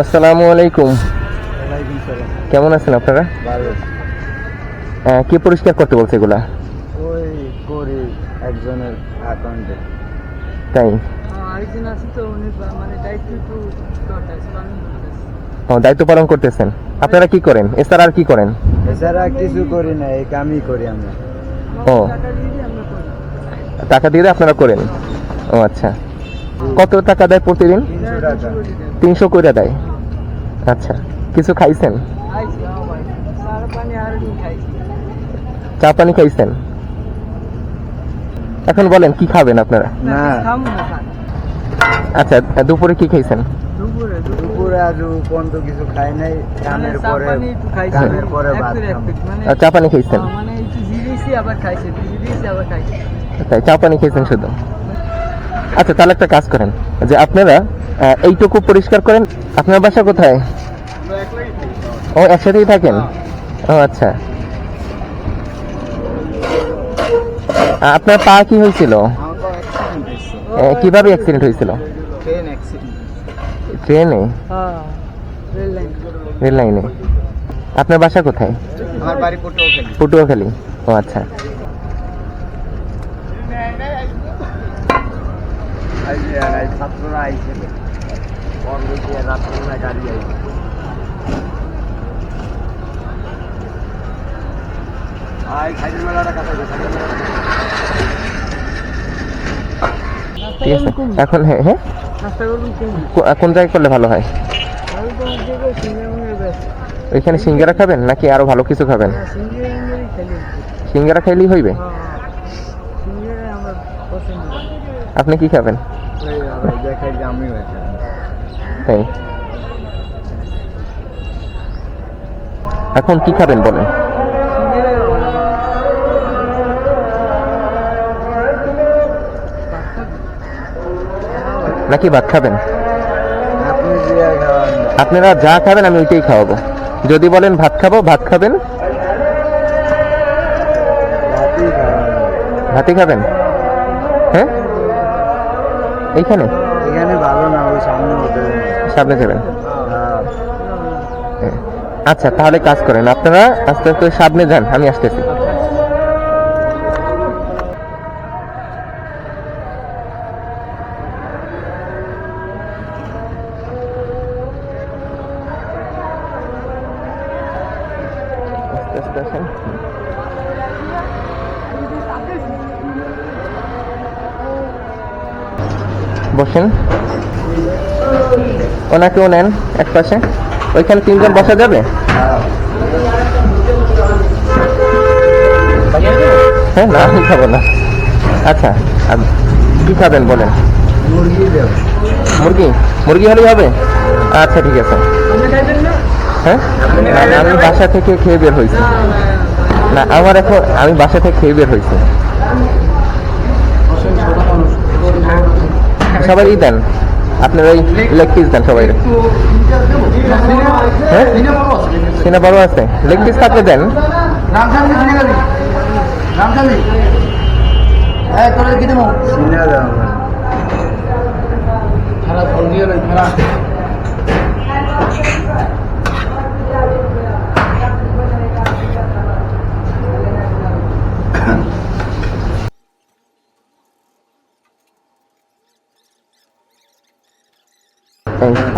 আসসালামু আলাইকুম। কেমন আছেন আপনারা? ভালো। কে পরিষ্কার করতে বলছে এগুলা? ওই করি একজনের অ্যাকাউন্টে তাই? আরেকজন আছে তো উনি মানে দায়িত্ব একটু। ও, দায়িত্ব পালন করতেছেন। আপনারা কি করেন? এছাড়া আর কি করেন? এছাড়া কিছু করি না এই কামই করি আমরা। ও। টাকা দিয়ে দিই আমরা করি। টাকা দিয়ে দিয়ে আপনারা করেন? ও আচ্ছা। কত টাকা দেয় প্রতিদিন? তিনশো কইরা দেয় আচ্ছা কিছু খাইছেন? চা পানি খাইছেন? এখন বলেন কি খাবেন আপনারা? আচ্ছা দুপুরে কি খাইছেন? দুপুরে আজ পর্যন্ত কিছু খাই নাই। কামের পরে কামের পরে মানে আর চা পানি খাইছেন? হ্যাঁ, মানে একটু জিরেছি আবার খাইছি জিরেছি আবার খাইছি। তাই চা পানি খেয়েছেন শুধু? আচ্ছা তাহলে একটা কাজ করেন যে আপনারা আহ, এইটুকু পরিষ্কার করেন। আপনার বাসা কোথায়? ও একসাথেই থাকেন? ও আচ্ছা। আপনার পা কি হয়েছিল? কীভাবে অ্যাক্সিডেন্ট হয়েছিল? ট্রেনে হ্যাঁ রেল লাইনে আপনার বাসা কোথায়? আমার বাড়ি পটুয়াখালী। পটুয়াখালী। ও আচ্ছা। ছাত্ররা আইছিল গাড়ি আইছে আই খাইদের মেলাটা কাছে ঠিক আছে এখন হ্যাঁ হ্যাঁ? কোন জায়গায় করলে ভালো হয়? ওইখানে সিঙ্গারা খাবেন নাকি আরও ভালো কিছু খাবেন? সিঙ্গার খেলি। সিঙ্গারা খাইলেই হইবে? হ্যাঁ সিঙ্গার আমার পছন্দ। আপনি কি খাবেন? তাই। এখন কি খাবেন বলেন? নাকি ভাত খাবেন? আপনারা যা খাবেন আমি ওইটাই খাওয়াবো। যদি বলেন ভাত খাব ভাত খাবেন? ভাতই খাবেন? হ্যাঁ? এইখানে? এখানে ভালো না ওই সামনে সামনে যাবেন? হ্যাঁ। আচ্ছা তাহলে কাজ করেন। আপনারা আস্তে আস্তে সামনে যান আমি আসতেছি। আস্তে আসেন বসেন। ওনাকেও নেন এক পাশে। ওইখানে তিনজন বসা যাবে? হ্যাঁ না, আমি খাব না। আচ্ছা আর কি খাবেন বলেন? মুরগি। মুরগি হলেই হবে? আচ্ছা ঠিক আছে। হ্যাঁ আমি বাসা থেকে খেয়ে বের হয়েছি। না, আমার এখন, আমি বাসা থেকে খেয়ে বের হয়েছি। সবাই দেন। আপনার ওই লেগ পিস দেন সবাই। হ্যাঁ? সিনা বড় আছে। লেগ পিস থাকলে দেন। সিনা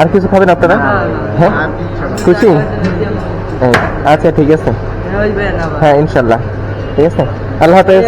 আর কিছু খাবেন আপনারা? হ্যাঁ? খুশি আচ্ছা ঠিক আছে। আবার। হ্যাঁ ইনশাল্লাহ। ঠিক আছে? আল্লাহ হাফেজ।